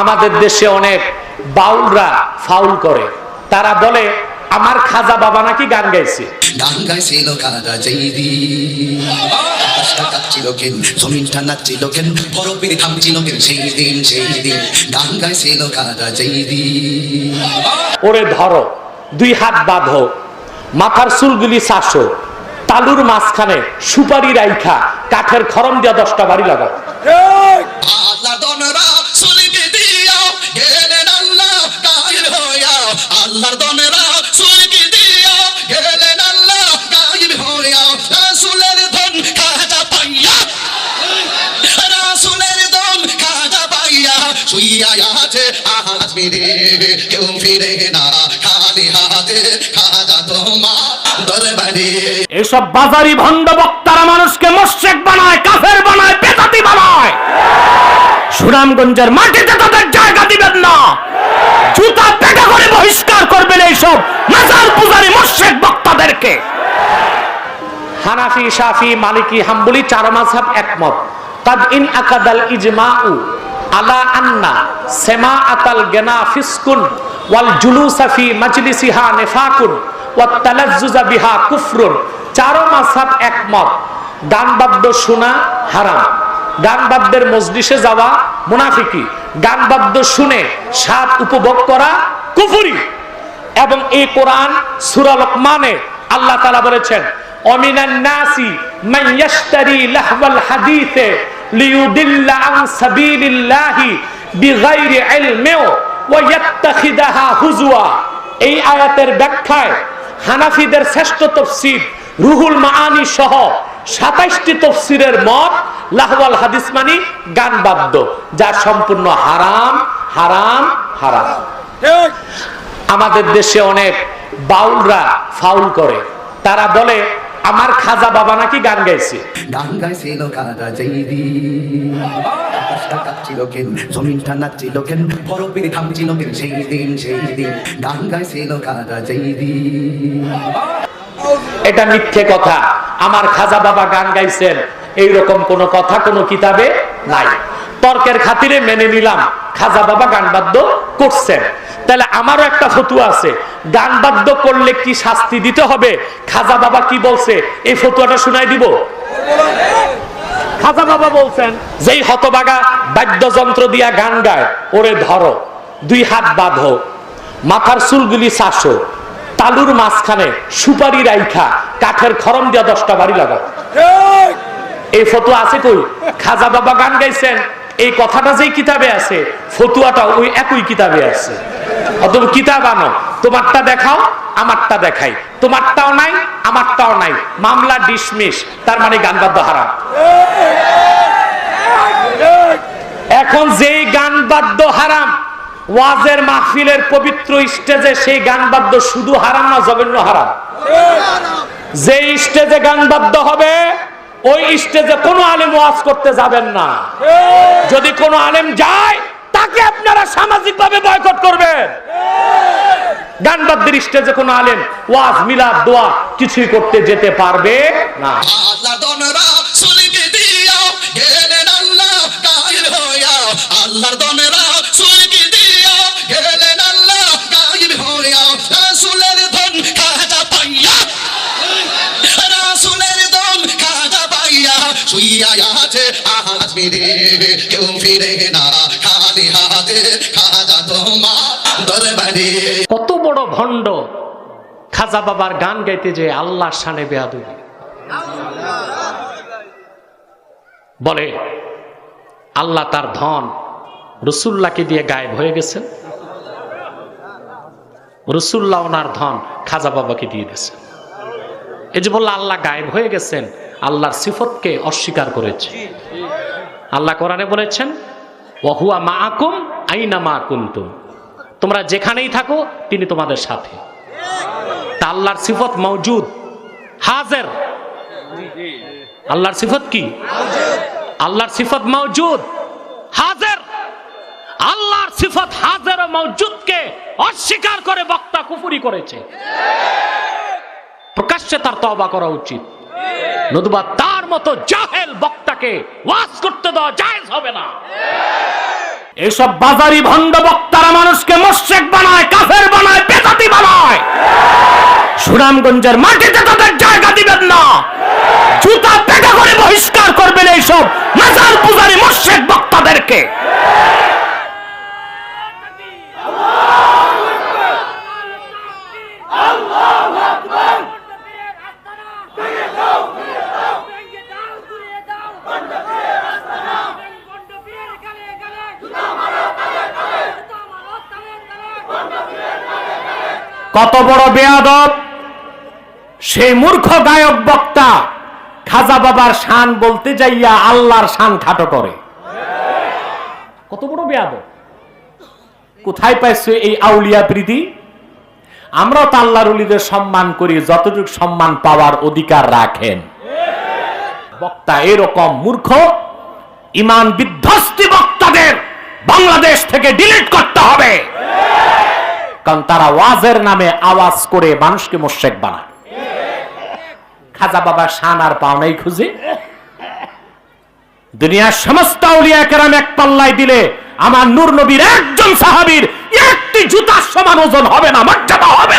আমাদের দেশে অনেক বাউলরা ফাউল করে। তারা বলে আমার খাজা বাবা নাকি গান গাইছে? গান গাইছিল কারা জৈদি আকাশটা কাঁপছিল কেন জমিনটা নাচছিল কেন বরফের থামছিল কেন সেই দিন সেই দিন। গান গাইছিল কারা জৈদি ওরে ধরো দুই হাত বাঁধো মাথার চুলগুলি চাষো তালুর মাঝখানে সুপারি রাইখা কাঠের খরম দিয়া দশটা বাড়ি লাগাও। আল্লাহ আল্লাহর দনরা সুলকে দিও, গেলেন আল্লাহ গায়ের হইয়া রাসূলের ধন খাজা পাইয়া, রাসূলের ধন খাজা পাইয়া শুইয়া আছে কেউ ফিরে না, খালি হাতে খাজা তোমার দরবারে। এসব বাজারি ভণ্ড বক্তারা মানুষকে মোশেক বানায়, কাফের বানায় বেতাতি বানায়। সুনামগঞ্জের মাটিতে তাদের জায়গা দিবেন না। জুতা পেটা করে বহিষ্কার করবেন এইসব মাজার বক্তাদেরকে। হানাফি মালিকি, হাম্বলি চার একমত। কাদ ইন আকাদাল ইজমাউ আলা আন্না সেমা আতাল গেনা ফিসকুন ওয়াল ওয়াত তালাজ্জুজা বিহা কুফরুন। চার একমত। বাদ্য শোনা হারাম। বাদ্যের মজলিসে যাওয়া মুনাফিকি। গান বাদ্য শুনে স্বাদ উপভোগ করা কুফুরি। এবং এই কোরআন সূরা লোকমানে আল্লাহ তালা বলেছেন, অমিনান নাসি মান হুজুয়া এই আয়াতের ব্যাখ্যায় হানাফিদের শ্রেষ্ঠ তফসির রুহুল মাআনি সহ সাতাইশটি তফসিরের মত লাহওয়াল হাদিস মানি গান বাদ্য যা সম্পূর্ণ হারাম হারাম হারাম। আমাদের দেশে অনেক বাউলরা ফাউল করে। তারা বলে আমার খাজা বাবা নাকি গান গাইছে? গান গাইছিল কারা জৈদি আকাশটা কাঁপছিল কেন? জমিনটা নাচছিল কেন? বরফের থামছিল কেন? সেই দিন সেই দিন। গান গাইছিল কারা জৈদি এটা মিথ্যে কথা। আমার খাজা বাবা গান গাইছেন, এইরকম কোন কথা কোনো কিতাবে নাই। তর্কের খাতিরে মেনে নিলাম, খাজা বাবা গান বাদ্য করছেন। তাহলে আমারও একটা ফতুয়া আছে, গান বাদ্য করলে কি শাস্তি দিতে হবে? খাজা বাবা কি বলছে? এই ফতুয়াটা শুনাই দিব। খাজা বাবা বলছেন, যেই হতবাগা বাদ্যযন্ত্র দিয়া গান গায়, ওরে ধরো, দুই হাত বাঁধো, মাথার চুলগুলি চাষো তালুর মাঝখানে সুপারি রাইখা কাঠের খরম দিয়া দশটা বাড়ি লাগাও। এই! ফতুয়া আছে কই? খাজা বাবা গান গাইছেন। এই কথাটা যেই কিতাবে আছে ফতুয়াটা ওই একই কিতাবে আছে। অথবা কিতাব আনো তোমারটা দেখাও আমারটা দেখাই। তোমারটাও নাই আমারটাও নাই। মামলা ডিসমিস তার মানে গান বাদ্য হারাম। এখন যেই গান বাদ্য হারাম ওয়াজের মাহফিলের পবিত্র স্টেজে সেই গান বাদ্য শুধু হারাম না, জঘন্য হারাম। যে স্টেজে গান বাদ্য হবে, ওই স্টেজে কোনো আলেম ওয়াজ করতে যাবেন না। যদি কোনো আলেম যায়, তাকে আপনারা সামাজিক ভাবে বয়কট করবেন। গান বাদ্যের স্টেজে কোনো আলেম ওয়াজ, মিলাদ, দোয়া কিছুই করতে যেতে পারবে না। আল্লাহ দনরা আছে আজ মেরে কেউ ফিরে না। খালি হাতে খাজা তোমার কত বড় ভণ্ড খাজা বাবার গান গাইতে যে আল্লাহর শানে বেয়াদুবি। বলে, আল্লাহ তার ধন রসুল্লাহকে দিয়ে গায়েব হয়ে গেছেন। রসুল্লাহ ওনার ধন খাজা বাবাকে দিয়ে দিয়েছেন। এই যে বলল, আল্লাহ গায়েব হয়ে গেছেন। আল্লাহর সিফতকে অস্বীকার করেছে। আল্লাহ কোরআনে বলেছেন, ওহুয়া মা আকুম আইনা মা কুন্তুম। তোমরা যেখানেই থাকো, তিনি তোমাদের সাথে। তা আল্লাহর সিফত মৌজুদ হাজের। আল্লাহর সিফত কি? আল্লাহর সিফত মৌজুদ হাজের। আল্লাহর সিফত হাজের ও অস্বীকার করে বক্তা কুফুরি করেছে। প্রকাশ্যে তার তবা করা উচিত। নতুবা তার মতো জাহেল বক্তাকে ওয়াজ করতে দেওয়া জায়েজ হবে না। এইসব বাজারি ভণ্ড বক্তারা মানুষকে মোশেক বানায়, কাফের বানায় বেদাতি বানায়। সুনামগঞ্জের মাটিতে তাদের জায়গা দিবেন না। জুতা পেটা করে বহিষ্কার করবেন এইসব মাজার পূজারি মোশেক বক্তাদেরকে। কত বড় বেয়াদব। সেই মূর্খ গায়ক বক্তা খাজা বাবার শান বলতে যাইয়া আল্লাহর শান খাটো করে। কত বড় বেয়াদব। কোথায় পাইছো এই আউলিয়া প্রীতি? আমরাও তো আল্লাহর উলিদের সম্মান করি, যতটুকু সম্মান পাওয়ার অধিকার রাখেন। বক্তা এরকম মূর্খ, ইমান বিধ্বস্তি বক্তাদের বাংলাদেশ থেকে ডিলিট করতে হবে। কারণ তারা ওয়াজের নামে আওয়াজ করে মানুষকে মোশেক বানায়। খাজা বাবা শান আর পাওনাই খুঁজে। দুনিয়ার সমস্ত আউলিয়া এক পাল্লায় দিলে আমার নূর নবীর একজন সাহাবীর একটি জুতার সমান ওজন হবে না, মর্যাদা হবে